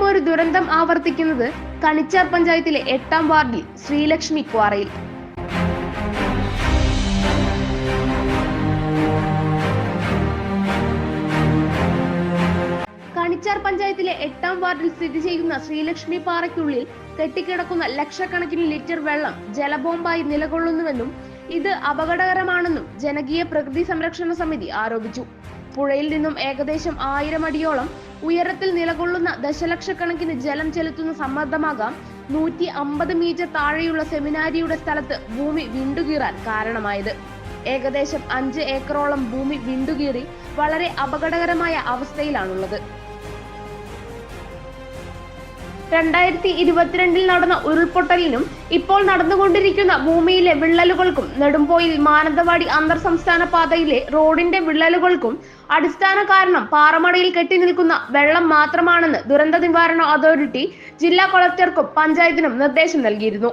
വീണ്ടും ഒരു ദുരന്തം ആവർത്തിക്കുന്നത് കണിച്ചാർ പഞ്ചായത്തിലെ എട്ടാം വാർഡിൽ ശ്രീലക്ഷ്മി ക്വാറയിൽ. കണിച്ചാർ പഞ്ചായത്തിലെ എട്ടാം വാർഡിൽ സ്ഥിതി ചെയ്യുന്ന ശ്രീലക്ഷ്മി പാറയ്ക്കുള്ളിൽ കെട്ടിക്കിടക്കുന്ന ലക്ഷക്കണക്കിന് ലിറ്റർ വെള്ളം ജലബോംബായി നിലകൊള്ളുന്നുവെന്നും ഇത് അപകടകരമാണെന്നും ജനകീയ പ്രകൃതി സംരക്ഷണ സമിതി ആരോപിച്ചു. പുഴയിൽ നിന്നും ഏകദേശം ആയിരം അടിയോളം ഉയരത്തിൽ നിലകൊള്ളുന്ന ദശലക്ഷക്കണക്കിന് ജലം ചെലുത്തുന്ന സമ്മർദ്ദമാകാം നൂറ്റി അമ്പത് മീറ്റർ താഴെയുള്ള സെമിനാരിയുടെ സ്ഥലത്ത് ഭൂമി വിണ്ടുകീറാൻ കാരണമായത്. ഏകദേശം അഞ്ച് ഏക്കറോളം ഭൂമി വിണ്ടുകീറി വളരെ അപകടകരമായ അവസ്ഥയിലാണുള്ളത്. രണ്ടായിരത്തി ഇരുപത്തിരണ്ടിൽ നടന്ന ഉരുൾപൊട്ടലിനും ഇപ്പോൾ നടന്നുകൊണ്ടിരിക്കുന്ന ഭൂമിയിലെ വിള്ളലുകൾക്കും നെടുമ്പോയിൽ മാനന്തവാടി അന്തർ സംസ്ഥാന പാതയിലെ റോഡിന്റെ വിള്ളലുകൾക്കും അടിസ്ഥാന കാരണം പാറമടയിൽ കെട്ടി നിൽക്കുന്ന വെള്ളം മാത്രമാണെന്ന് ദുരന്ത നിവാരണ അതോറിറ്റി ജില്ലാ കളക്ടർക്കും പഞ്ചായത്തിനും നിർദ്ദേശം നൽകിയിരുന്നു.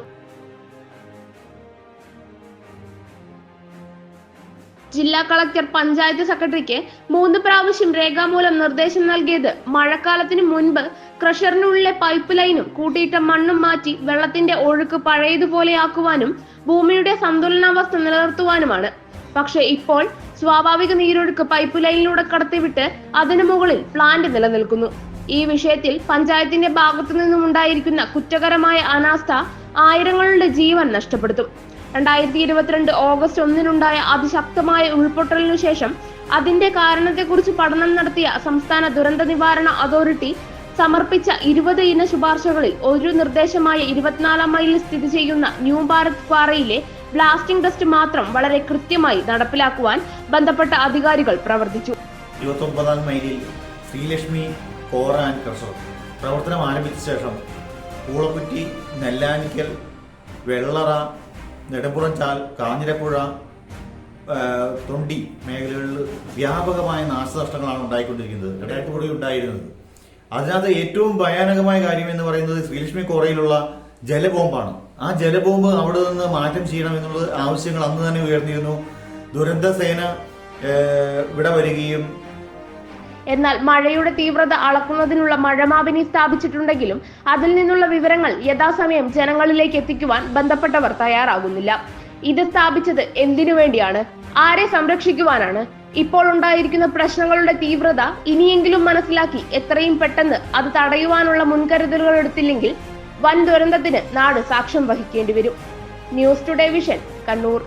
ജില്ലാ കളക്ടർ പഞ്ചായത്ത് സെക്രട്ടറിക്ക് മൂന്ന് പ്രാവശ്യം രേഖാമൂലം നിർദ്ദേശം നൽകിയത്. മഴക്കാലത്തിന് മുൻപ് ക്രഷറിനുള്ളിലെ പൈപ്പ് ലൈനും കൂട്ടിയിട്ട മണ്ണും മാറ്റി വെള്ളത്തിന്റെ ഒഴുക്ക് പഴയതുപോലെയാക്കുവാനും ഭൂമിയുടെ സന്തുലനാവസ്ഥ നിലനിർത്തുവാനുമാണ്. പക്ഷേ ഇപ്പോൾ സ്വാഭാവിക നീരൊഴുക്ക് പൈപ്പ് ലൈനിലൂടെ കടത്തിവിട്ട് അതിനു മുകളിൽ പ്ലാന്റ് നിലനിൽക്കുന്നു. ഈ വിഷയത്തിൽ പഞ്ചായത്തിന്റെ ഭാഗത്തു നിന്നും ഉണ്ടായിരിക്കുന്ന കുറ്റകരമായ അനാസ്ഥ ആയിരങ്ങളുടെ ജീവൻ നഷ്ടപ്പെടുത്തും. രണ്ടായിരത്തി ഇരുപത്തിരണ്ട് ഓഗസ്റ്റ് ഒന്നിനുണ്ടായ അതിശക്തമായ ഉൾപൊട്ടലിനു ശേഷം അതിന്റെ കാരണത്തെക്കുറിച്ച് പഠനം നടത്തിയ സംസ്ഥാന ദുരന്ത നിവാരണ അതോറിറ്റി സമർപ്പിച്ച ഇരുപത് ഇന ശുപാർശകളിൽ ഒരു നിർദ്ദേശമായ ഇരുപത്തിനാലാം മൈലിൽ സ്ഥിതി ചെയ്യുന്ന ന്യൂ ഭാരത് പാറയിലെ ബ്ലാസ്റ്റിംഗ് ടെസ്റ്റ് മാത്രം വളരെ കൃത്യമായി നടപ്പിലാക്കുവാൻ ബന്ധപ്പെട്ട അധികാരികൾ പ്രവർത്തിച്ചു. ഇരുപത്തൊമ്പതാം മൈലിൽ ശ്രീലക്ഷ്മി കോറ ആൻഡ് ക്രഷർ പ്രവർത്തനം ആരംഭിച്ച ശേഷം പൂളക്കുറ്റി നെല്ലാനിക്കൽ വെള്ളറ നെടുമ്പുറം ചാൽ കാഞ്ഞിരപ്പുഴ തൊണ്ടി മേഖലകളിൽ വ്യാപകമായ നാശനഷ്ടങ്ങളാണ് ഉണ്ടായിക്കൊണ്ടിരിക്കുന്നത്. കൂടി ഉണ്ടായിരുന്നത്. അതിനകത്ത് ഏറ്റവും ഭയാനകമായ കാര്യം എന്ന് പറയുന്നത് ശ്രീലക്ഷ്മി കോറയിലുള്ള ജലബോംബാണ്. ആ ജലബോംബ് അവിടെ നിന്ന് മാറ്റം ചെയ്യണം എന്നുള്ള ആവശ്യങ്ങൾ അന്ന് തന്നെ ഉയർന്നിരുന്നു. ദുരന്ത സേന ഇവിടെ വരികയും. എന്നാൽ മഴയുടെ തീവ്രത അളക്കുന്നതിനുള്ള മഴമാപിനി സ്ഥാപിച്ചിട്ടുണ്ടെങ്കിലും അതിൽ നിന്നുള്ള വിവരങ്ങൾ യഥാസമയം ജനങ്ങളിലേക്ക് എത്തിക്കുവാൻ ബന്ധപ്പെട്ടവർ തയ്യാറാകുന്നില്ല. ഇത് സ്ഥാപിച്ചത് എന്തിനു വേണ്ടിയാണ്? ആരെ സംരക്ഷിക്കുവാനാണ്? ഇപ്പോൾ ഉണ്ടായിരിക്കുന്ന പ്രശ്നങ്ങളുടെ തീവ്രത ഇനിയെങ്കിലും മനസ്സിലാക്കി എത്രയും പെട്ടെന്ന് അത് തടയുവാനുള്ള മുൻകരുതലുകൾ എടുത്തില്ലെങ്കിൽ വൻ ദുരന്തത്തിന് നാട് സാക്ഷ്യം വഹിക്കേണ്ടി വരും. News today vision Kannur.